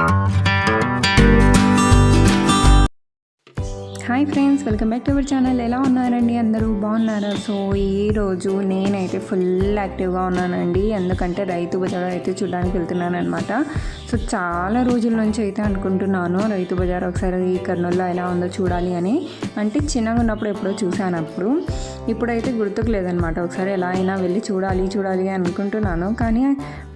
Thank you. Hi friends welcome back to our channel ఎలా ఉన్నారండి అందరూ? బాగున్నారా? సో ఈరోజు నేనైతే ఫుల్ యాక్టివ్గా ఉన్నానండి. ఎందుకంటే రైతు బజార్ అయితే చూడడానికి వెళ్తున్నాను అనమాట సో చాలా రోజుల నుంచి అయితే అనుకుంటున్నాను రైతు బజార్ ఒకసారి ఈ కర్నూలులో ఎలా ఉందో చూడాలి అని. అంటే చిన్నగా ఉన్నప్పుడు ఎప్పుడో చూశాను అప్పుడు ఇప్పుడైతే గుర్తుకు లేదనమాట ఒకసారి ఎలా అయినా వెళ్ళి చూడాలి చూడాలి అనుకుంటున్నాను. కానీ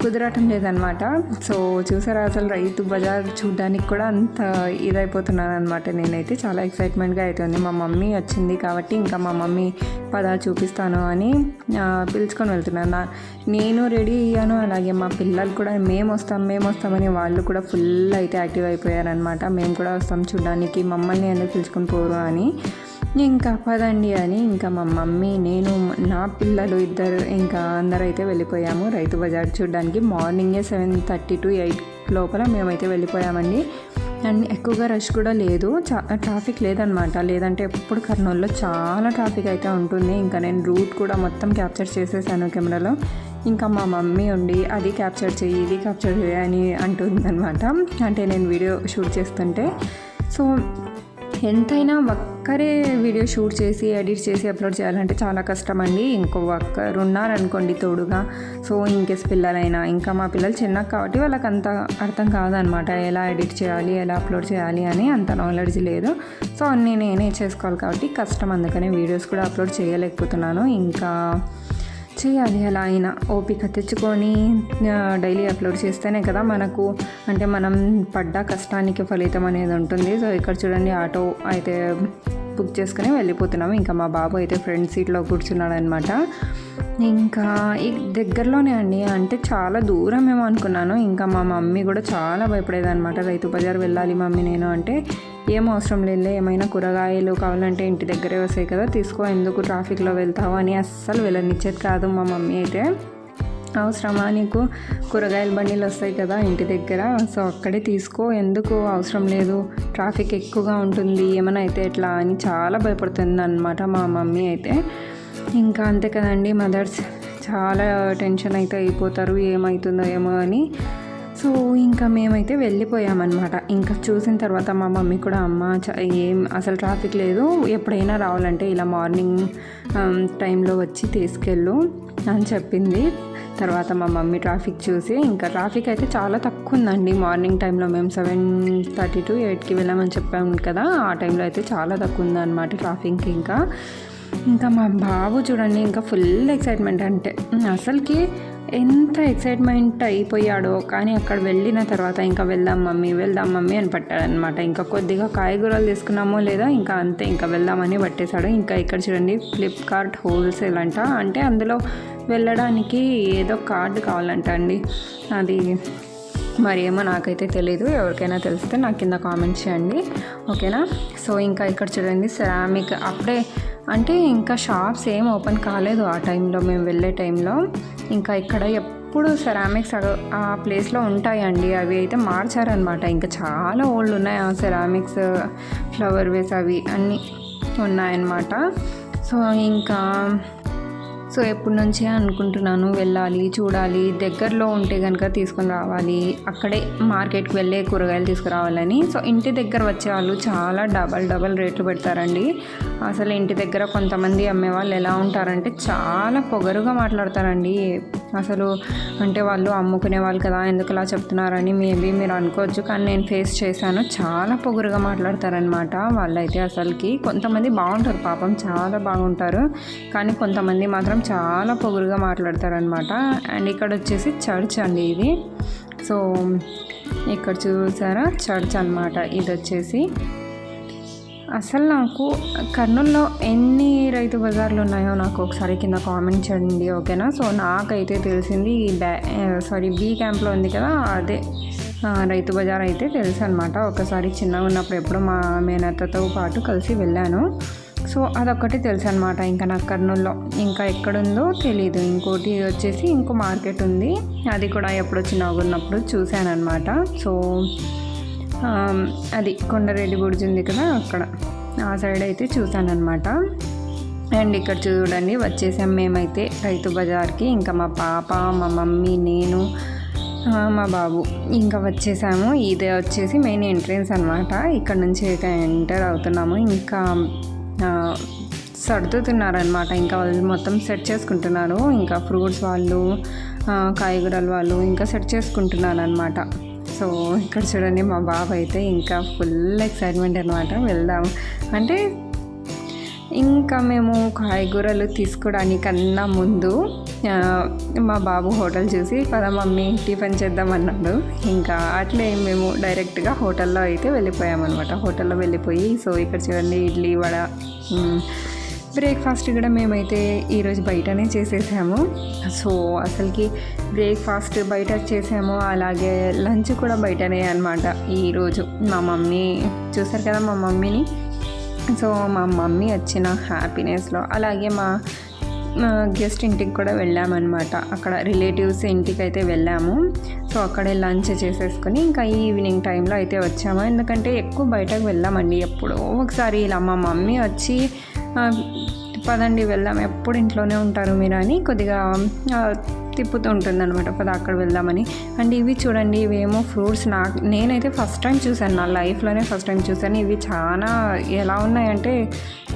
కుదరటం లేదనమాట సో చూసారా? అసలు రైతు బజార్ చూడడానికి కూడా అంత ఇదైపోతున్నాను అనమాట నేనైతే చాలా ఎక్సైట్మెంట్ మూమెంట్గా అవుతుంది మా మమ్మీ వచ్చింది కాబట్టి ఇంకా మా మమ్మీ పదా చూపిస్తాను అని పిలుచుకొని వెళ్తున్నాను నా- నేను రెడీ అయ్యాను. అలాగే మా పిల్లలు కూడా మేము వస్తాం మేము వస్తామని వాళ్ళు కూడా ఫుల్ అయితే యాక్టివ్ అయిపోయారనమాట మేము కూడా వస్తాం చూడడానికి మమ్మల్ని ఎందుకు పిలుచుకొని పోరు అని. ఇంకా పదండి అని ఇంకా మా మమ్మీ నేను నా పిల్లలు ఇద్దరు ఇంకా అందరూ అయితే వెళ్ళిపోయాము. రైతు బజార్ చూడడానికి మార్నింగే సెవెన్ థర్టీ టు ఎయిట్ లోపల మేమైతే వెళ్ళిపోయామండి. అండ్ ఎక్కువగా రష్ కూడా లేదు. చా ట్రాఫిక్ లేదనమాట. లేదంటే ఎప్పుడు కర్నూలులో చాలా ట్రాఫిక్ అయితే ఉంటుంది. ఇంకా నేను రూట్ కూడా మొత్తం క్యాప్చర్ చేసేసాను కెమెరాలో. ఇంకా మా మమ్మీ ఉండి అది క్యాప్చర్ చేయి ఇది క్యాప్చర్ చేయి అని అంటుందన్నమాట అంటే నేను వీడియో షూట్ చేస్తుంటే. సో ఎంతైనా ఒక్కరే వీడియో షూట్ చేసి ఎడిట్ చేసి అప్లోడ్ చేయాలంటే చాలా కష్టం అండి ఇంకో ఒక్కరు ఉన్నారనుకోండి తోడుగా. సో ఇంకేస్ పిల్లలైనా ఇంకా మా పిల్లలు చిన్న కాబట్టి వాళ్ళకి అంత అర్థం కాదనమాట. ఎలా ఎడిట్ చేయాలి ఎలా అప్లోడ్ చేయాలి అని అంత నాలెడ్జ్ లేదు. సో అన్నీ నేనే చేసుకోవాలి కాబట్టి కష్టం. అందుకనే వీడియోస్ కూడా అప్లోడ్ చేయలేకపోతున్నాను. ఇంకా చేయాలి అలా అయినా ఓపిక తెచ్చుకొని డైలీ అప్లోడ్ చేస్తేనే కదా మనకు అంటే మనం పడ్డ కష్టానికి ఫలితం అనేది ఉంటుంది. సో ఇక్కడ చూడండి ఆటో అయితే బుక్ చేసుకుని వెళ్ళిపోతున్నాము ఇంకా మా బాబు అయితే ఫ్రంట్ సీట్లో కూర్చున్నాడు అనమాట ఇంకా ఈ దగ్గరలోనే అండి అంటే చాలా దూరం ఏమో అనుకున్నాను. ఇంకా మా మమ్మీ కూడా చాలా భయపడేది అనమాట రైతు బజార్ వెళ్ళాలి మమ్మీ నేను అంటే ఏం అవసరం లేదు ఏమైనా కూరగాయలు కావాలంటే ఇంటి దగ్గరే వస్తాయి కదా తీసుకో ఎందుకు ట్రాఫిక్లో వెళ్తావు అని అస్సలు వెళ్ళనిచ్చేది కాదు మా మమ్మీ అయితే. అవసరమా నీకు? కూరగాయల బండిలు వస్తాయి కదా ఇంటి దగ్గర సో అక్కడే తీసుకో ఎందుకు అవసరం లేదు? ట్రాఫిక్ ఎక్కువగా ఉంటుంది ఏమైనా అయితే ఎట్లా అని చాలా భయపడుతుంది అనమాట మా మమ్మీ అయితే. ఇంకా అంతే కదండి మదర్స్ చాలా టెన్షన్ అయితే అయిపోతారు ఏమవుతుందో ఏమో అని. సో ఇంకా మేమైతే వెళ్ళిపోయామన్నమాట. ఇంకా చూసిన తర్వాత మా మమ్మీ కూడా అమ్మ ఏం అసలు ట్రాఫిక్ లేదు. ఎప్పుడైనా రావాలంటే ఇలా మార్నింగ్ టైంలో వచ్చి తీసుకెళ్ళు అని చెప్పింది. తర్వాత మా మమ్మీ ట్రాఫిక్ చూసి ఇంకా ట్రాఫిక్ అయితే చాలా తక్కువ ఉందండి మార్నింగ్ టైంలో మేము సెవెన్ థర్టీ టు ఎయిట్కి వెళ్ళామని చెప్పాము కదా ఆ టైంలో అయితే చాలా తక్కువ ఉందన్నమాట ట్రాఫిక్ ఇంకా. ఇంకా మా బాబు చూడండి ఇంకా ఫుల్ ఎక్సైట్మెంట్ అంటే అసలుకి ఎంత ఎక్సైట్మెంట్ అయిపోయాడో కానీ అక్కడ వెళ్ళిన తర్వాత ఇంకా వెళ్దాం మమ్మీ వెళ్దాం మమ్మీ అని పట్టాడనమాట ఇంకా కొద్దిగా కాయగూరలు తీసుకున్నామో లేదా ఇంకా అంతే ఇంకా వెళ్దామని పట్టేశాడు. ఇంకా ఇక్కడ చూడండి ఫ్లిప్కార్ట్ హోల్సేల్ అంట. అంటే అందులో వెళ్ళడానికి ఏదో కార్డు కావాలంట అండి. అది మరి ఏమో నాకైతే తెలీదు. ఎవరికైనా తెలిస్తే నాకు కింద కామెంట్ చేయండి. ఓకేనా? సో ఇంకా ఇక్కడ చూడండి సెరామిక్ అప్పుడే అంటే ఇంకా షాప్స్ ఏం ఓపెన్ కాలేదు ఆ టైంలో. మేము వెళ్ళే టైంలో. ఇంకా ఇక్కడ ఎప్పుడు సెరామిక్స్ ఆ ప్లేస్లో ఉంటాయండి. అవి అయితే మార్చారనమాట. ఇంకా చాలా ఓల్డ్ ఉన్నాయి. ఆ సెరామిక్స్ ఫ్లవర్ వేస్ అవి అన్నీ ఉన్నాయన్నమాట సో ఇంకా సో ఎప్పటి నుంచే అనుకుంటున్నాను వెళ్ళాలి చూడాలి. దగ్గరలో ఉంటే కనుక తీసుకొని రావాలి. అక్కడే మార్కెట్కి వెళ్ళే కూరగాయలు తీసుకురావాలని. సో ఇంటి దగ్గర వచ్చే వాళ్ళు చాలా డబల్ డబల్ రేట్లు పెడతారండి. అసలు ఇంటి దగ్గర కొంతమంది అమ్మేవాళ్ళు ఎలా ఉంటారంటే చాలా పొగరుగా మాట్లాడతారండి. అసలు అంటే వాళ్ళు అమ్ముకునే వాళ్ళు కదా ఎందుకు ఇలా చెప్తున్నారని మేబీ మీరు అనుకోవచ్చు. కానీ నేను ఫేస్ చేశాను చాలా పొగరుగా మాట్లాడతారనమాట వాళ్ళైతే అసలుకి. కొంతమంది బాగుంటారు పాపం చాలా బాగుంటారు. కానీ కొంతమంది మాత్రం చాలా పొగరుగా మాట్లాడతారనమాట అండ్ ఇక్కడ వచ్చేసి చర్చ్ అండి ఇది. సో ఇక్కడ చూసారా? చర్చ్ అనమాట ఇది వచ్చేసి. అసలు నాకు కర్నూలులో ఎన్ని రైతు బజార్లు ఉన్నాయో నాకు ఒకసారి కింద కామెంట్ చేయండి ఓకేనా? సో నాకైతే తెలిసింది ఈ బ్యా సారీ బీ క్యాంప్లో ఉంది కదా అదే రైతు బజార్ అయితే తెలుసు అనమాట ఒకసారి చిన్నగా ఉన్నప్పుడు ఎప్పుడు మా మేనత్తతో పాటు కలిసి వెళ్ళాను. సో అదొక్కటి తెలుసు అనమాట ఇంకా నాకు కర్నూల్లో. ఇంకా ఎక్కడుందో తెలీదు. ఇంకోటి వచ్చేసి ఇంకో మార్కెట్ ఉంది. అది కూడా ఎప్పుడో చిన్నగా ఉన్నప్పుడు అనమాట సో అది కొండరెడ్డి బుర్జ్ ఉంది కదా అక్కడ. ఆ సైడ్ అయితే చూశానమాట అండ్ ఇక్కడ చూడండి వచ్చేసాం మేమైతే రైతు బజార్కి. ఇంకా మా పాప మా మమ్మీ నేను మా బాబు. ఇంకా వచ్చేసాము. ఇదే వచ్చేసి మెయిన్ ఎంట్రన్స్ అనమాట ఇక్కడ నుంచి అయితే ఎంటర్ అవుతున్నాము. ఇంకా సర్దుతున్నారనమాట ఇంకా వాళ్ళు మొత్తం సెట్ చేసుకుంటున్నారు. ఇంకా ఫ్రూట్స్ వాళ్ళు కాయగూరలు కాయగూరల వాళ్ళు ఇంకా సెట్ చేసుకుంటున్నారు అనమాట సో ఇక్కడ చూడండి మా బాబు అయితే ఇంకా ఫుల్ ఎక్సైట్మెంట్ అనమాట వెళ్దాం. అంటే ఇంకా మేము కాయగూరలు తీసుకోవడానికన్నా ముందు మా బాబు హోటల్ చూసి పద మమ్మీ టిఫిన్ చేద్దాం అన్నాడు. ఇంకా అట్లే మేము డైరెక్ట్గా హోటల్లో అయితే వెళ్ళిపోయామన్నమాట. హోటల్లో వెళ్ళిపోయి సో ఇక్కడ చూడండి ఇడ్లీ వడ బ్రేక్ఫాస్ట్ కూడా మేమైతే ఈరోజు బయటనే చేసేసాము. సో అసలుకి బ్రేక్ఫాస్ట్ బయట చేసాము అలాగే లంచ్ కూడా బయటనే అనమాట ఈరోజు మా మమ్మీ చూసారు కదా మా మమ్మీని? సో మా మమ్మీ వచ్చిన హ్యాపీనెస్లో అలాగే మా గెస్ట్ ఇంటికి కూడా వెళ్ళామన్నమాట. అక్కడ రిలేటివ్స్ ఇంటికి అయితే వెళ్ళాము. సో అక్కడే లంచ్ చేసేసుకొని ఇంకా ఈవినింగ్ టైంలో అయితే వచ్చాము. ఎందుకంటే ఎక్కువ బయటకు వెళ్ళామండి ఎప్పుడో ఒకసారి. ఇలా మా మమ్మీ వచ్చి పదండి వెళ్దాం. ఎప్పుడు ఇంట్లోనే ఉంటారు మీరు అని కొద్దిగా తిప్పుతూ ఉంటుంది అనమాట పద అక్కడ వెళ్దామని. అండ్ ఇవి చూడండి ఇవేమో ఫ్రూట్స్ నాకు నేనైతే ఫస్ట్ టైం చూశాను. నా లైఫ్లోనే ఫస్ట్ టైం చూశాను. ఇవి చాలా ఎలా ఉన్నాయంటే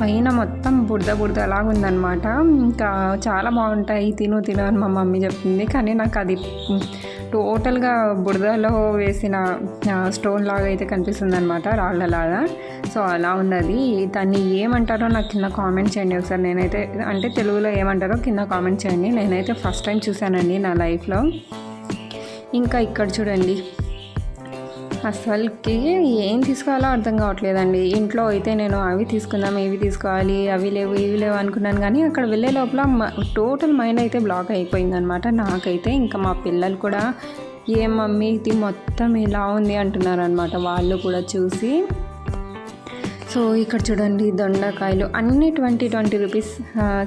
పైన మొత్తం బుడద బుడద అలాగా ఉందన్నమాట. ఇంకా చాలా బాగుంటాయి. తిను తిను అని మా మమ్మీ చెప్తుంది కానీ నాకు అది టోటల్గా బురదలో వేసిన స్టోన్ లాగా అయితే కనిపిస్తుంది అనమాట రాళ్ళలాగా. సో అలా ఉంది దాన్ని ఏమంటారో నాకు కింద కామెంట్ చేయండి ఒకసారి. నేనైతే అంటే తెలుగులో ఏమంటారో కింద కామెంట్ చేయండి. నేనైతే ఫస్ట్ టైం చూశానండి నా లైఫ్లో. ఇంకా ఇక్కడ చూడండి. అసలుకి ఏం తీసుకోవాలో అర్థం కావట్లేదండి. ఇంట్లో అయితే నేను అవి తీసుకుందాం ఇవి తీసుకోవాలి అవి లేవు ఇవి లేవు అనుకున్నాను కానీ అక్కడ వెళ్ళే లోపల టోటల్ మైండ్ అయితే బ్లాక్ అయిపోయిందనమాట నాకైతే ఇంకా మా పిల్లలు కూడా ఏ మమ్మీ ఇది మొత్తం ఇలా ఉంది అంటున్నారు అనమాట వాళ్ళు కూడా చూసి. సో ఇక్కడ చూడండి దొండకాయలు. అన్ని ట్వంటీ ట్వంటీ రూపీస్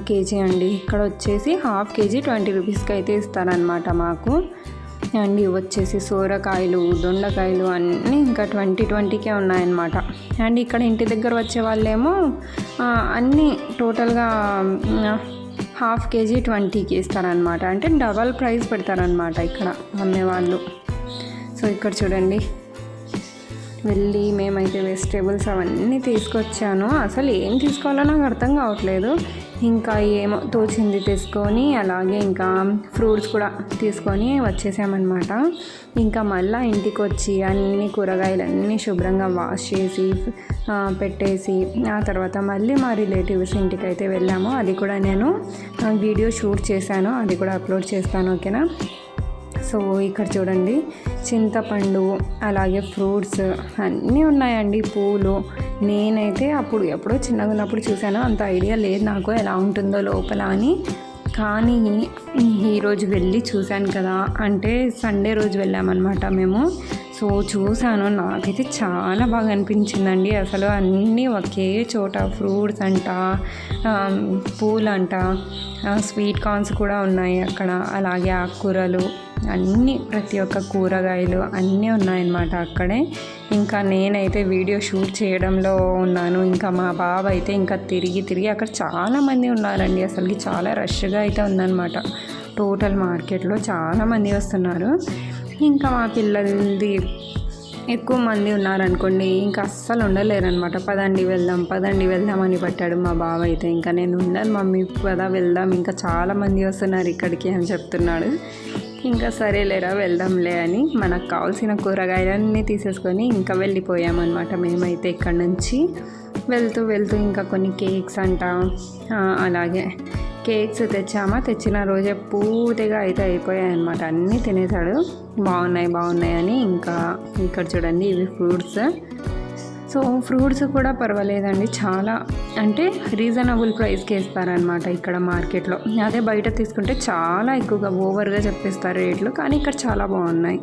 కేజీ అండి. ఇక్కడ వచ్చేసి హాఫ్ కేజీ ట్వంటీ రూపీస్కి అయితే ఇస్తారనమాట మాకు. అండ్ ఇవి వచ్చేసి సోరకాయలు దొండకాయలు అన్నీ ఇంకా ట్వంటీ ట్వంటీకే ఉన్నాయన్నమాట. అండ్ ఇక్కడ ఇంటి దగ్గర వచ్చే వాళ్ళేమో అన్నీ టోటల్గా హాఫ్ కేజీ ట్వంటీకి ఇస్తారనమాట అంటే డబల్ ప్రైస్ పెడతారనమాట ఇక్కడ అమ్మేవాళ్ళు. సో ఇక్కడ చూడండి వెళ్ళి మేమైతే వెజిటేబుల్స్ అవన్నీ తీసుకొచ్చాను. అసలు ఏం తీసుకోవాలో నాకు అర్థం కావట్లేదు. ఇంకా ఏమో తోచింది తీసుకొని అలాగే ఇంకా ఫ్రూట్స్ కూడా తీసుకొని వచ్చేసామన్నమాట. ఇంకా మళ్ళీ ఇంటికి వచ్చి అన్ని కూరగాయలు అన్నీ శుభ్రంగా వాష్ చేసి పెట్టేసి ఆ తర్వాత మళ్ళీ మా రిలేటివ్స్ ఇంటికి అయితే వెళ్ళాము. అది కూడా నేను వీడియో షూట్ చేశాను. అది కూడా అప్లోడ్ చేస్తాను ఓకేనా? సో ఇక్కడ చూడండి చింతపండు అలాగే ఫ్రూట్స్ అన్నీ ఉన్నాయండి పూలు. నేనైతే అప్పుడు ఎప్పుడో చిన్నగా ఉన్నప్పుడు చూశాను అంత ఐడియా లేదు నాకు ఎలా ఉంటుందో లోపల అని. కానీ ఈరోజు వెళ్ళి చూశాను కదా అంటే సండే రోజు వెళ్ళామన్నమాట మేము. సో చూశాను. నాకైతే చాలా బాగా అనిపించిందండి. అసలు అన్నీ ఒకే చోట ఫ్రూట్స్ అంట పూలంట స్వీట్ కార్న్స్ కూడా ఉన్నాయి అక్కడ. అలాగే ఆకుకూరలు అన్నీ ప్రతి ఒక్క కూరగాయలు అన్నీ ఉన్నాయన్నమాట అక్కడే. ఇంకా నేనైతే వీడియో షూట్ చేయడంలో ఉన్నాను. ఇంకా మా బాబు అయితే ఇంకా తిరిగి తిరిగి అక్కడ చాలామంది ఉన్నారండి. అసలుకి చాలా రష్గా అయితే ఉందన్నమాట. టోటల్ మార్కెట్లో చాలామంది వస్తున్నారు. ఇంకా మా పిల్లలది ఎక్కువ మంది ఉన్నారనుకోండి ఇంకా అస్సలు ఉండలేరనమాట పదండి వెళ్దాం పదండి వెళ్దాం అని పట్టాడు మా బావ అయితే. ఇంకా నేను ఉన్నాను మమ్మీ పదా వెళ్దాం ఇంకా చాలామంది వస్తున్నారు ఇక్కడికి అని చెప్తున్నాడు. ఇంకా సరేలేరా వెళ్దాంలే అని మనకు కావాల్సిన కూరగాయలన్నీ తీసేసుకొని ఇంకా వెళ్ళిపోయామన్నమాట. మేమైతే ఇక్కడ నుంచి వెళ్తూ వెళ్తూ ఇంకా కొన్ని కేక్స్ అంట అలాగే కేక్స్ తెచ్చామా? తెచ్చిన రోజే పూర్తిగా అయితే అయిపోయాయి అనమాట అన్నీ తినేసాడు బాగున్నాయి బాగున్నాయి అని ఇంకా ఇక్కడ చూడండి ఇవి ఫ్రూట్స్. సో ఫ్రూట్స్ కూడా పర్వాలేదండి. చాలా అంటే రీజనబుల్ ప్రైస్కి ఇస్తారనమాట ఇక్కడ మార్కెట్లో. అదే బయట తీసుకుంటే చాలా ఎక్కువగా ఓవర్గా చెప్పేస్తారు రేట్లు కానీ ఇక్కడ చాలా బాగున్నాయి.